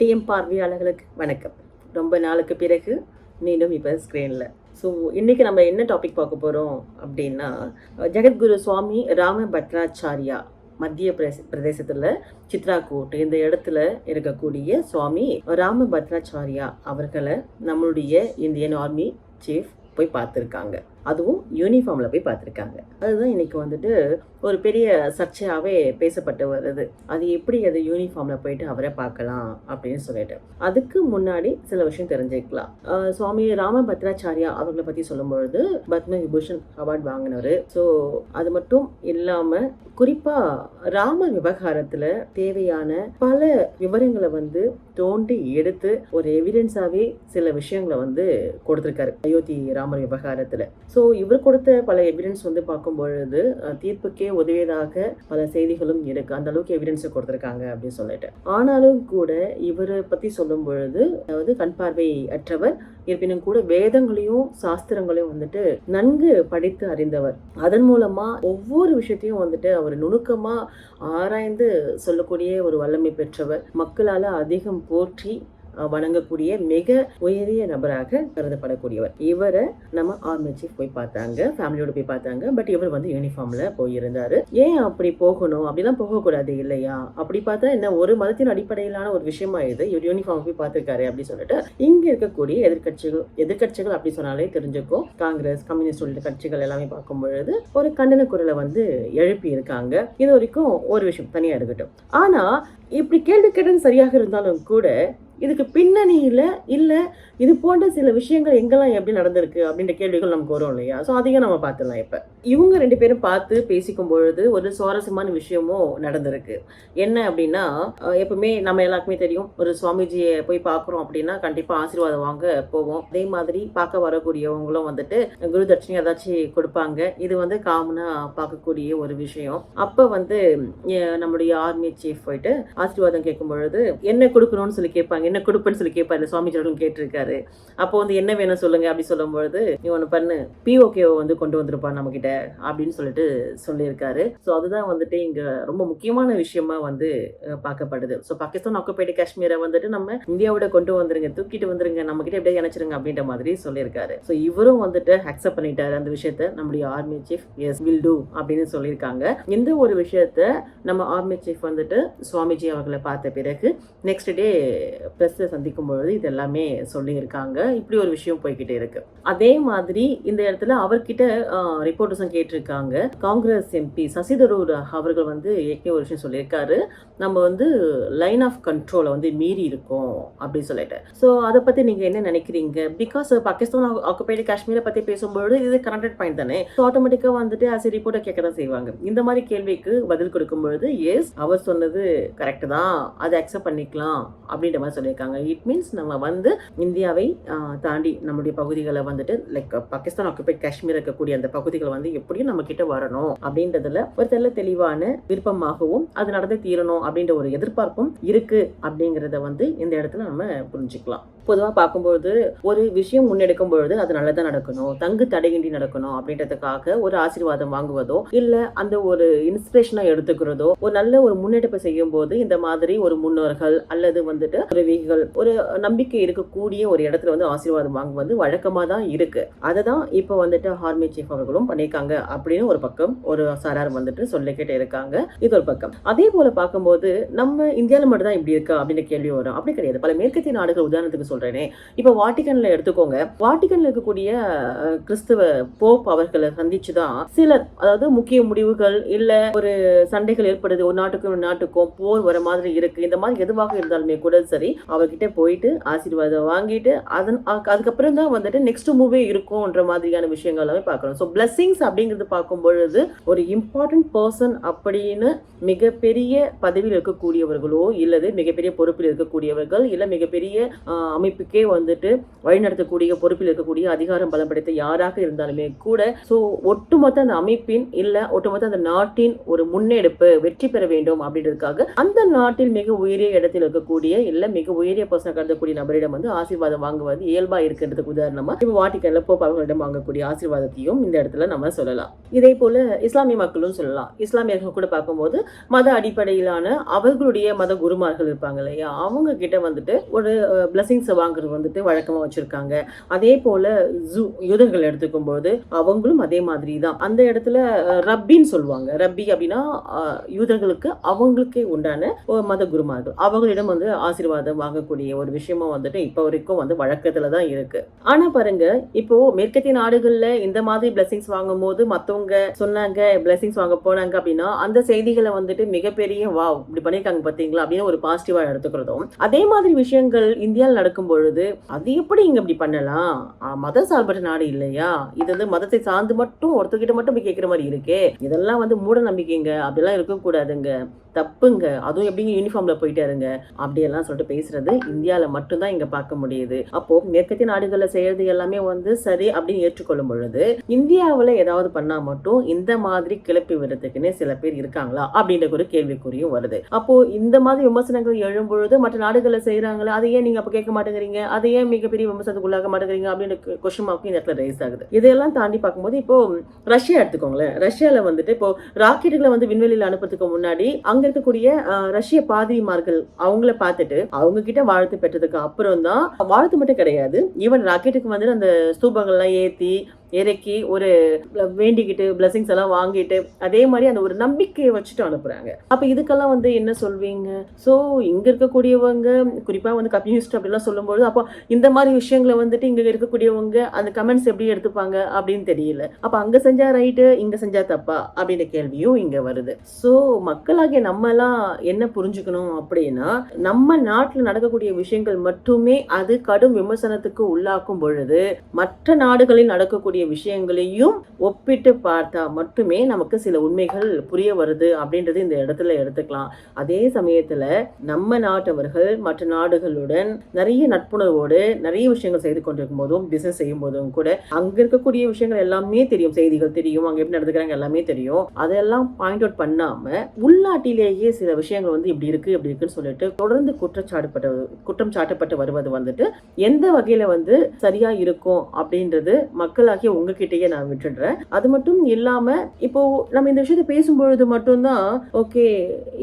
DM பார்வையாளர்களுக்கு வணக்கம். ரொம்ப நாளுக்கு பிறகு மீண்டும் இப்போ ஸ்க்ரீனில் ஸோ இன்றைக்கி நம்ம என்ன டாபிக் பார்க்க போகிறோம் அப்படின்னா ஜெகத்குரு சுவாமி ராம பத்ராச்சாரியா மத்திய பிரதேச பிரதேசத்தில் சித்ராகோட் இந்த இடத்துல இருக்கக்கூடிய சுவாமி ராம பத்ராச்சாரியா அவர்களை நம்மளுடைய இந்தியன் ஆர்மி சீஃப் போய் பார்த்துருக்காங்க. அதுவும் யூனிஃபார்மில் போய் பார்த்துருக்காங்க. அதுதான் இன்னைக்கு வந்துட்டு ஒரு பெரிய சர்ச்சையாகவே பேசப்பட்டு வருது. அது எப்படி அது யூனிஃபார்மில் போயிட்டு அவரை பார்க்கலாம் அப்படின்னு சொல்லிட்டு. அதுக்கு முன்னாடி சில விஷயம் தெரிஞ்சுக்கலாம். சுவாமி ராம பத்ராச்சாரியா அவர்களை பற்றி சொல்லும்பொழுது பத்ம விபூஷன் அவார்ட் வாங்கினவர். ஸோ அது மட்டும் இல்லாமல் குறிப்பாக ராம விவகாரத்தில் தேவையான பல விவரங்களை வந்து தோண்டி எடுத்து ஒரு எவிடன்ஸாகவே சில விஷயங்களை வந்து கொடுத்துருக்காரு. அயோத்தி ராமர் விவகாரத்தில். ஸோ ஸோ இவர் கொடுத்த பல எவிடன்ஸ் வந்து பார்க்கும் பொழுது தீர்ப்புக்கே உதவியதாக பல செய்திகளும் இருக்கு. அந்த அளவுக்கு எவிடன்ஸை கொடுத்துருக்காங்க அப்படின்னு சொல்லிட்டு. ஆனாலும் கூட இவரை பற்றி சொல்லும் பொழுது அதாவது கண் பார்வை அற்றவர் இருப்பினும் கூட வேதங்களையும் சாஸ்திரங்களையும் வந்துட்டு நன்கு படித்து அறிந்தவர். அதன் மூலமா ஒவ்வொரு விஷயத்தையும் வந்துட்டு அவர் நுணுக்கமா ஆராய்ந்து சொல்லக்கூடிய ஒரு வல்லமை பெற்றவர். மக்களால அதிகம் போற்றி வணங்கக்கூடிய மிக உயரிய நபராக கருதப்படக்கூடியவர். இவரை நம்ம ஆர்மி சீஃப் போய் பார்த்தாங்க ஃபேமிலியோட போய் பார்த்தாங்க பட் இவர் வந்து யூனிஃபார்ம்ல போயிருந்தாரு. ஏன் அப்படி போகணும்? அப்படிலாம் போகக்கூடாது இல்லையா? அப்படி பார்த்தா என்ன ஒரு மதத்தின் அடிப்படையிலான ஒரு விஷயமா இது? இவர் யூனிஃபார்ம் போய் பார்த்திருக்காரு அப்படின்னு சொல்லிட்டு இங்க இருக்கக்கூடிய எதிர்க்கட்சிகள் எதிர்க்கட்சிகள் அப்படி சொன்னாலே தெரிஞ்சுக்கும். காங்கிரஸ் கம்யூனிஸ்ட் உள்ளிட்ட கட்சிகள் எல்லாமே பார்க்கும் பொழுது ஒரு கண்டன குரலை வந்து எழுப்பி இருக்காங்க இது வரைக்கும் ஒரு விஷயம் தனியா இருக்கட்டும். ஆனா இப்படி கேள்வி கேட்டது சரியாக இருந்தாலும் கூட இதுக்கு பின்னணியில் இல்லை இது போன்ற சில விஷயங்கள் எங்கெல்லாம் எப்படி நடந்திருக்கு அப்படின்ற கேள்விகள் நமக்கு வரும் இல்லையா? ஸோ அதையும் நம்ம பார்த்துடலாம் இப்போ. இவங்க ரெண்டு பேரும் பார்த்து பேசிக்கும் பொழுது ஒரு சுவாரஸ்யமான விஷயமும் நடந்திருக்கு. என்ன அப்படின்னா எப்பவுமே நம்ம எல்லாருக்குமே தெரியும் ஒரு சுவாமிஜியை போய் பார்க்குறோம் அப்படின்னா கண்டிப்பாக ஆசீர்வாதம் வாங்க போவோம். அதே மாதிரி பார்க்க வரக்கூடியவங்களும் வந்துட்டு குரு தட்சிணை ஏதாச்சும் கொடுப்பாங்க. இது வந்து காமனாக பார்க்கக்கூடிய ஒரு விஷயம். அப்போ வந்து நம்முடைய ஆர்மி சீஃப் போயிட்டு ஆசீர்வாதம் கேட்கும் பொழுது என்ன கொடுக்கணும்னு சொல்லி கேட்பாங்க என்ன கொடுப்பேன்னு சொல்லி கேட்பாரு. சுவாமிஜி கேட்டிருக்காரு. அப்போ வந்து என்ன வேணும் சொல்லுங்க அப்படி சொல்லும்பொழுது நீ ஒன்று பண்ணு. பிஓகேவை வந்து கொண்டு வந்திருப்பா நம்ம கிட்ட அப்படின்னு சொல்லிட்டு சொல்லியிருக்காரு. ஸோ அதுதான் வந்துட்டு இங்கே ரொம்ப முக்கியமான விஷயமா வந்து பார்க்கப்படுது. ஸோ பாகிஸ்தான் ஆக்குபைடு காஷ்மீரை வந்துட்டு நம்ம இந்தியாவோட கொண்டு வந்துருங்க தூக்கிட்டு வந்துருங்க நம்ம கிட்ட எப்படியே இணைச்சிருங்க அப்படின்ற மாதிரி சொல்லியிருக்காரு. ஸோ இவரும் வந்துட்டு அக்செப்ட் பண்ணிட்டாரு அந்த விஷயத்த. நம்முடைய army chief yes will do அப்படின்னு சொல்லியிருக்காங்க. இந்த ஒரு விஷயத்த நம்ம ஆர்மி சீஃப் வந்துட்டு சுவாமிஜி அவர்களை பார்த்த பிறகு நெக்ஸ்ட் டே ப்ரெஸ்ஸில் சந்திக்கும் பொழுது இது எல்லாமே சொல்லியிருக்காங்க. இப்படி ஒரு விஷயம் போய்கிட்டே இருக்கு. அதே மாதிரி இந்த இடத்துல அவர்கிட்ட ரிப்போர்ட்டர்ஸும் கேட்டிருக்காங்க. காங்கிரஸ் எம்பி சசி தரூர் அவர்கள் வந்து ஏற்கனவே ஒரு விஷயம் சொல்லியிருக்காரு. நம்ம வந்து லைன் ஆஃப் கண்ட்ரோலை வந்து மீறி இருக்கோம் அப்படின்னு சொல்லிட்டு. ஸோ அதை பற்றி நீங்கள் என்ன நினைக்கிறீங்க? பிகாஸ் பாகிஸ்தான் ஆக்குபைடு காஷ்மீரை பற்றி பேசும்பொழுது இது கனெக்டட் பாயிண்ட் தானே? ஸோ ஆட்டோமேட்டிக்காக வந்துட்டு ஆஸ் ரிப்போர்ட்டை கேட்க தான் செய்வாங்க. இந்த மாதிரி கேள்விக்கு பதில் கொடுக்கும்பொழுது எஸ் அவர் சொன்னது கரெக்டு தான். அதை அக்செப்ட் பண்ணிக்கலாம். அப்படின்ற மாதிரி சொல்லி சொல்லியிருக்காங்க. இட் மீன்ஸ் நம்ம வந்து இந்தியாவை தாண்டி நம்முடைய பகுதிகளை வந்துட்டு லைக் பாகிஸ்தான் ஆக்குபைட் காஷ்மீர் இருக்கக்கூடிய அந்த பகுதிகளை வந்து எப்படியும் நம்ம கிட்ட வரணும் அப்படின்றதுல ஒரு தெல்ல தெளிவான விருப்பமாகவும் அது நடந்து தீரணும் அப்படின்ற ஒரு எதிர்பார்ப்பும் இருக்கு அப்படிங்கிறத வந்து இந்த இடத்துல நம்ம புரிஞ்சுக்கலாம். பொதுவாக பார்க்கும்போது ஒரு விஷயம் முன்னெடுக்கும் பொழுது அது நல்லதாக நடக்கணும் தங்கு தடையின்றி நடக்கணும் அப்படின்றதுக்காக ஒரு ஆசீர்வாதம் வாங்குவதோ இல்லை அந்த ஒரு இன்ஸ்பிரேஷனாக எடுத்துக்கிறதோ ஒரு நல்ல ஒரு முன்னெடுப்பு செய்யும் போது இந்த மாதிரி ஒரு முன்னோர்கள் அல்லது வந்துட்டு துறவிகள் ஒரு நம்பிக்கை இருக்கக்கூடிய ஒரு இடத்துல வந்து ஆசீர்வாதம் வாங்குவது வழக்கமாக தான் இருக்கு. அதை தான் இப்போ வந்துட்டு ஆர்மி சீஃப் அவர்களும் பண்ணியிருக்காங்க அப்படின்னு ஒரு பக்கம் ஒரு சாரார் வந்துட்டு சொல்லிக்கிட்டே இருக்காங்க. இது ஒரு பக்கம். அதே போல பார்க்கும்போது நம்ம இந்தியாவில் மட்டும் தான் இப்படி இருக்கா அப்படின்னு கேள்வி வரும். அப்படி கிடையாது. பல மேற்கத்திய நாடுகள் உதாரணத்துக்கு சொல்கிறேனே இப்போ வாட்டிகனில் எடுத்துக்கோங்க. வாட்டிகனில் இருக்கக்கூடிய கிறிஸ்துவ போப் அவர்களை சந்திச்சு தான் சிலர் அதாவது முக்கிய முடிவுகள் இல்லை ஒரு சண்டைகள் ஏற்படுது. ஒரு நாட்டுக்கும் ஒரு நாட்டுக்கும் போர் வர மாதிரி இருக்கு. இந்த மாதிரி எதுவாக இருந்தாலுமே கூட சரி அவர்கிட்ட போயிட்டு ஆசீர்வாதம் வாங்கிட்டு அதன் அதுக்கப்புறம் தான் வந்துட்டு நெக்ஸ்ட் மூவே இருக்கும்ன்ற மாதிரியான விஷயங்கள் எல்லாமே பார்க்கணும் ஸோ பிளஸ்ஸிங்ஸ் அப்படிங்கிறது பார்க்கும் பொழுது ஒரு இம்பார்ட்டன்ட் பர்சன் அப்படின்னு மிகப்பெரிய பதவியில் இருக்கக்கூடியவர்களோ இல்லது மிகப்பெரிய பொறுப்பில் இருக்கக்கூடியவர்கள் இல்லை மிகப்பெரிய அமைப்புக்கே வந்துட்டு வழிநடத்தக்கூடிய பொறுப்பில் இருக்கக்கூடிய அதிகாரம் பலம் படைத்த யாராக இருந்தாலுமே கூட ஸோ ஒட்டுமொத்த அந்த அமைப்பின் இல்லை ஒட்டுமொத்த அந்த நாட்டின் ஒரு முன்னெடுப்பு வெற்றி பெற வேண்டும் அப்படின்றதுக்காக அந்த நாட்டில் மிக உயரிய இடத்தில் இருக்கக்கூடிய இல்லை மிக உயரிய பர்சனாக கருதக்கூடிய நபரிடம் வந்து ஆசீர்வாதம் வாங்குவது இயல்பா இருக்கின்றதுக்கு உதாரணமா இப்போ வாட்டிக்கல்ல போப் அவர்களிடம் வாங்கக்கூடிய ஆசீர்வாதத்தையும் இந்த இடத்துல நம்ம சொல்லலாம். இதே போல இஸ்லாமிய மக்களும் சொல்லலாம். இஸ்லாமியர்கள் கூட பார்க்கும்போது மத அடிப்படையிலான அவர்களுடைய மத குருமார்கள் இருப்பாங்க இல்லையா? அவங்க கிட்ட வந்துட்டு ஒரு பிளஸிங்ஸ் வாங்குறது வந்துட்டு வழக்கமாக வச்சுருக்காங்க. அதே போல் ஜூ யூதர்கள் எடுத்துக்கும்போது அவங்களும் அதே மாதிரி தான் அந்த இடத்துல ரப்பின்னு சொல்லுவாங்க. ரப்பி அப்படின்னா யூதர்களுக்கு அவங்களுக்கே உண்டான மத குருமார்கள். அவங்களிடம் வந்து ஆசீர்வாதம் வாங்கக்கூடிய ஒரு விஷயமும் வந்துட்டு இப்போ வரைக்கும் வந்து வழக்கத்தில் தான் இருக்கு. ஆனால் பாருங்க இப்போ மேற்கத்திய நாடுகளில் இந்த மாதிரி பிளஸிங்ஸ் வாங்கும் போது மற்றவங்க சொன்னாங்க பிளஸிங்ஸ் வாங்க போனாங்க அப்படின்னா அந்த செய்திகளை வந்துட்டு மிகப்பெரிய வா இப்படி பண்ணியிருக்காங்க பார்த்தீங்களா அப்படின்னு ஒரு பாசிட்டிவாக எடுத்துக்கிறதும். அதே மாதிரி விஷயங்கள் இந்தியாவில் நடக்கும் பொழுது அது எப்படி இங்கே இப்படி பண்ணலாம்? மத சார்பற்ற நாடு இல்லையா? இது வந்து மதத்தை சார்ந்து மட்டும் ஒருத்தர்கிட்ட மட்டும் போய் கேட்குற மாதிரி இருக்கே. இதெல்லாம் வந்து மூட நம்பிக்கைங்க. அப்படிலாம் இருக்கக்கூடாதுங்க. தப்புங்க. அதுவும் எப்படிங்க யூனிஃபார்ம்ல போயிட்டாருங்க? அப்படியெல்லாம் சொல்லிட்டு பேசுறது இந்தியாவில் மட்டும்தான் இங்க பார்க்க முடியுது. அப்போ மேற்கத்திய நாடுகளில் செய்யறது எல்லாமே வந்து சரி அப்படின்னு ஏற்றுக்கொள்ளும் பொழுது இந்தியாவில் ஏதாவது பண்ணா மட்டும் இந்த மாதிரி கிளப்பி விடுறதுக்குன்னு சில பேர் இருக்காங்களா? அப்படின்ற ஒரு கேள்விக்குறியும் வருது. அப்போ இந்த மாதிரி விமர்சனங்கள் எழும்பொழுது மற்ற நாடுகளில் செய்யறாங்களா அதை ஏன் நீங்க அப்ப கேட்க மாட்டேங்கிறீங்க. அதை ஏன் மிகப்பெரிய விமர்சனத்துக்குள்ளாக மாட்டேங்கிறீங்க அப்படின்னு கொஸ்டின் மார்க்கும் இந்த இடத்துல ரைஸ் ஆகுது. இதெல்லாம் தாண்டி பார்க்கும்போது இப்போ ரஷ்யா எடுத்துக்கோங்களேன். ரஷ்யாவில் வந்துட்டு இப்போ ராக்கெட்டுகளை வந்து விண்வெளியில் அனுப்புறதுக்கு முன்னாடி அங்க இருக்கக்கூடிய ரஷ்ய பாதிரிமார்கள் அவங்கள பார்த்துட்டு அவங்க கிட்ட வாழ்த்து பெற்றதுக்கு அப்புறம் தான் வாழ்த்து மட்டும் கிடையாது. ஈவன் ராக்கெட்டுக்கு வந்துட்டு அந்த ஸ்தூபங்கள்லாம் ஏற்றி இறக்கி ஒரு வேண்டிக்கிட்டு பிளஸிங்ஸ் எல்லாம் வாங்கிட்டு அதே மாதிரி அந்த ஒரு நம்பிக்கையை வச்சுட்டு அனுப்புகிறாங்க அப்போ இதுக்கெல்லாம் வந்து என்ன சொல்வீங்க? ஸோ இங்கே இருக்கக்கூடியவங்க குறிப்பாக வந்து கம்யூனிஸ்ட் அப்படிலாம் சொல்லும்போது அப்போ இந்த மாதிரி விஷயங்களை வந்துட்டு இங்கே இருக்கக்கூடியவங்க அந்த கமெண்ட்ஸ் எப்படி எடுத்துப்பாங்க அப்படின்னு தெரியல. அப்போ அங்கே செஞ்சால் ரைட்டு இங்கே செஞ்சால் தப்பா? அப்படின்ற கேள்வியும் இங்கே வருது. ஸோ மக்களாகிய நம்மலாம் என்ன புரிஞ்சுக்கணும் அப்படின்னா நம்ம நாட்டில் நடக்கக்கூடிய விஷயங்கள் மட்டுமே அது கடும் விமர்சனத்துக்கு உள்ளாக்கும் பொழுது மற்ற நாடுகளில் நடக்கக்கூடிய விஷயங்களையும் ஒப்பிட்டு பார்த்தா மட்டுமே நமக்கு சில உண்மைகள் புரிய வருது அப்படின்றது இந்த இடத்துல எடுத்துக்கலாம். அதே சமயத்துல நம்ம நாட்டவர்கள் மற்ற நாடுகளுடன் நிறைய நட்புணர்வோடு நிறைய விஷயங்கள் செய்து கொண்டிருக்கும் போதும் பிசினஸ் செய்யும் போதும் கூட அங்க இருக்கக்கூடிய விஷயங்கள் எல்லாமே தெரியும். செய்திகள் தெரியும். அங்க எப்படி நடந்துக்கிறாங்க எல்லாமே தெரியும். அதெல்லாம் பாயிண்ட் அவுட் பண்ணாம உள்நாட்டிலேயே சில விஷயங்கள் வந்து இப்படி இருக்கு இப்படி இருக்குன்னு சொல்லிட்டு தொடர்ந்து குற்றச்சாட்டுப்பட்ட குற்றம் சாட்டப்பட்டு வருவது வந்துட்டு எந்த வகையில வந்து சரியா இருக்கும் அப்படின்றது மக்களாகிய உங்ககிட்டயே நான் விட்டுடுறேன். அது மட்டும் இல்லாம இப்போ நம்ம இந்த விஷயத்த பேசும்பொழுது மட்டும்தான் ஓகே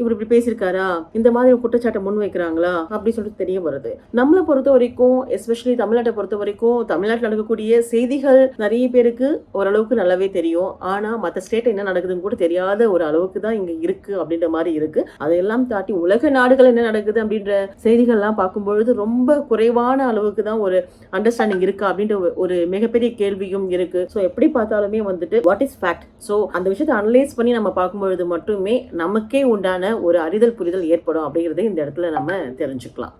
இவர் இப்படி பேசியிருக்காரா? இந்த மாதிரி குற்றச்சாட்டை முன் வைக்கிறாங்களா? அப்படி சொல்லிட்டு தெரிய வருது. நம்மளை பொறுத்த வரைக்கும் எஸ்பெஷலி தமிழ்நாட்டை பொறுத்த வரைக்கும் தமிழ்நாட்டில் நடக்கக்கூடிய செய்திகள் நிறைய பேருக்கு ஓரளவுக்கு நல்லாவே தெரியும். ஆனா மற்ற ஸ்டேட் என்ன நடக்குதுன்னு கூட தெரியாத ஒரு அளவுக்கு தான் இங்க இருக்கு அப்படின்ற மாதிரி இருக்கு. அதையெல்லாம் தாட்டி உலக நாடுகள் என்ன நடக்குது அப்படின்ற செய்திகள்லாம் பார்க்கும்பொழுது ரொம்ப குறைவான அளவுக்கு தான் ஒரு அண்டர்ஸ்டாண்டிங் இருக்கா அப்படின்ற ஒரு மிகப்பெரிய கேள்வியும் இருக்கு. ஸோ எப்படி பார்த்தாலுமே வந்துட்டு வாட் இஸ் ஃபேக்ட் ஸோ அந்த விஷயத்தை அனலைஸ் பண்ணி நம்ம பார்க்கும்பொழுது மட்டுமே நமக்கே உண்டான ஒரு அறிதல் புரிதல் ஏற்படும் அப்படிங்கறதை இந்த இடத்துல நம்ம தெரிஞ்சுக்கலாம்.